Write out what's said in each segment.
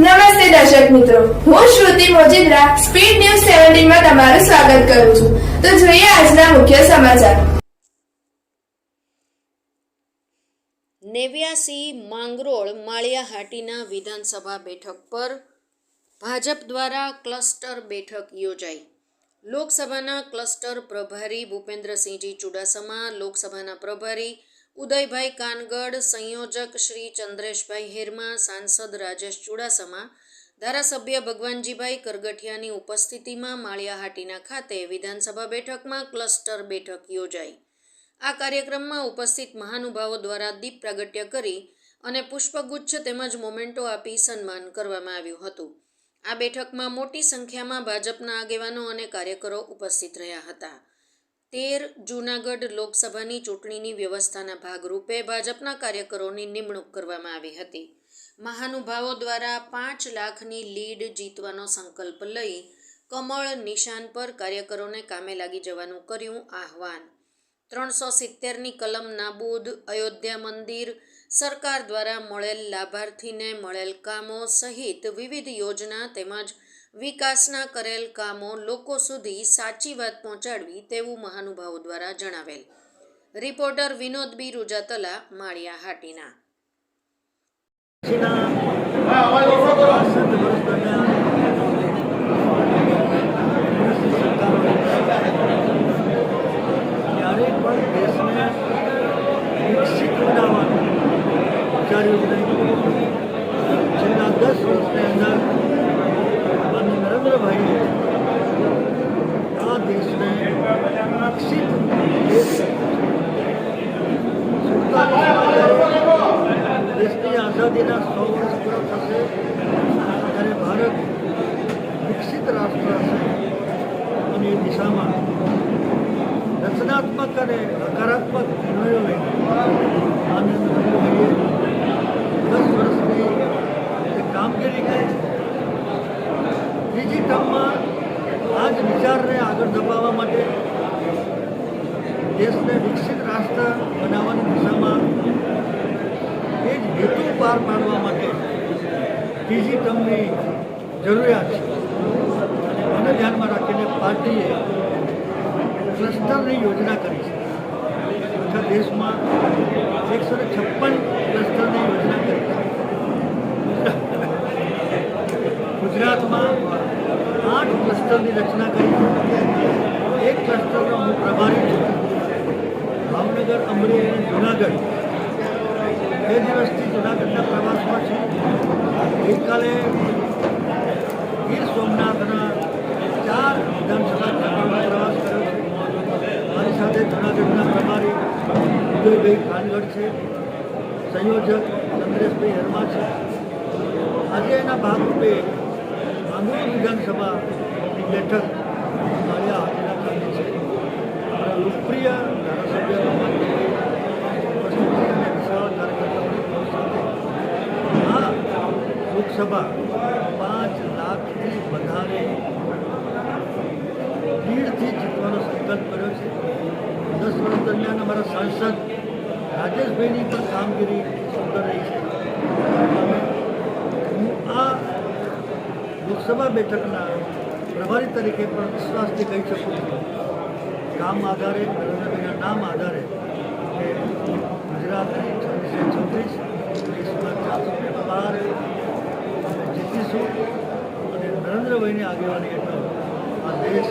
નમસ્તે દર્શક મિત્રો. હું શ્રુતિ મોજીદ્રા, સ્પીડ ન્યૂઝ સેવન્ટીનમાં તમારું સ્વાગત કરું છું. તો જોઈએ આજના મુખ્ય સમાચાર. નેવ્યાસી માંગરોળ માળિયાહાટીના વિધાનસભા બેઠક પર ભાજપ દ્વારા ક્લસ્ટર બેઠક યોજાઈ. લોકસભાના ક્લસ્ટર પ્રભારી ભૂપેન્દ્રસિંહજી ચુડાસમા, લોકસભાના પ્રભારી ઉદયભાઈ કાનગડ, સંયોજક શ્રી ચંદ્રેશભાઈ હેરમા, સાંસદ રાજેશ ચુડાસમા, ધારાસભ્ય ભગવાનજીભાઈ કરગઠિયાની ઉપસ્થિતિમાં માળિયાહાટીના ખાતે વિધાનસભા બેઠકમાં ક્લસ્ટર બેઠક યોજાઈ. આ કાર્યક્રમમાં ઉપસ્થિત મહાનુભાવો દ્વારા દીપ પ્રાગટ્ય કરી અને પુષ્પગુચ્છ તેમજ મોમેન્ટો આપી સન્માન કરવામાં આવ્યું હતું. આ બેઠકમાં મોટી સંખ્યામાં ભાજપના આગેવાનો અને કાર્યકરો ઉપસ્થિત રહ્યા હતા. તેર જૂનાગઢ લોકસભાની ચૂંટણીની વ્યવસ્થાના ભાગરૂપે ભાજપના કાર્યકરોની નિમણૂક કરવામાં આવી હતી. મહાનુભાવો દ્વારા પાંચ લાખની લીડ જીતવાનો સંકલ્પ લઈ કમળ નિશાન પર કાર્યકરોને કામે લાગી જવાનું કર્યું આહવાન. ત્રણસો સિત્તેરની કલમ નાબૂદ અયોધ્યા મંદિર સરકાર દ્વારા મળેલ લાભાર્થીને મળેલ કામો સહિત વિવિધ યોજના તેમજ વિકાસના કરેલ કામો લોકો સુધી સાચી વાત પહોંચાડવી તેવું મહાનુભાવો દ્વારા જણાવેલ. Reporter Vinod B. રૂજાતલા, Maliya Hatina. વિકસિત દસ વર્ષની અંદર માનનીય નરેન્દ્રભાઈએ આ દેશને વિકસિત દેશની આઝાદીના સો વર્ષ પૂરા થશે ત્યારે ભારત વિકસિત રાષ્ટ્ર હશે અને એ દિશામાં રચનાત્મક અને હકારાત્મક નિર્ણયો લઈ માનનીય નરેન્દ્રભાઈએ દસ વર્ષની જે કામગીરી કરી ત્રીજી ટર્મમાં આ જ વિચારને આગળ ધપાવવા માટે દેશને વિકસિત રાષ્ટ્ર બનાવવાની દિશામાં એ જ હેતુ પાર પાડવા માટે ત્રીજી ટર્મની જરૂરિયાત છે. અને ધ્યાનમાં રાખીને પાર્ટીએ ક્લસ્ટરની યોજના કરી છે. આખા દેશમાં એકસો ને છપ્પન ક્લસ્ટરની યોજના કરી છે. ગુજરાતમાં આઠ ક્લસ્ટરની રચના કરી. છે એક ક્લસ્ટરનો હું પ્રભારી છું. ભાવનગર અમરેલી અને જુનાગઢ. બે દિવસથી જુનાગઢના પ્રવાસમાં છે. ગઈકાલે ગીર સોમનાથના ચાર વિધાનસભા ક્ષેત્રોનો પ્રવાસ કર્યો છે. મારી સાથે જુનાગઢના પ્રભારી વિજયભાઈ ખાનગઢ છે. સંયોજક ચંદ્રેશભાઈ હરમા છે. આજે એના ભાગરૂપે માંગરોળ વિધાનસભા બેઠક માળિયા હાટીના ખાતે છે મારા લોકપ્રિય ધારાસભ્ય રમણભાઈ ઉપસ્થિતિ અને વિશાળ કાર્યકર્તાઓની સાથે આ લોકસભા પાંચ લાખથી વધારે ભીડથી જીતવાનો સંકલ્પ કર્યો છે. દસ વર્ષ દરમિયાન અમારા સાંસદ રાજેશભાઈની પણ કામગીરી સુંદર રહી છે. હું આ લોકસભા બેઠકના પ્રભારી તરીકે પણ વિશ્વાસથી કહી શકું છું કામ આધારે, નરેન્દ્રભાઈના નામ આધારે ગુજરાતની છવ્વીસે છવ્વીસ દેશમાં ચારસો ને બાર અમે જીતીશું અને નરેન્દ્રભાઈની આગેવાની હેઠળ આ દેશ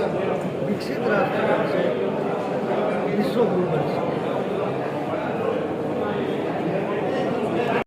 વિકસિત રાષ્ટ્ર બનશે વિશ્વગુરુ બનશે.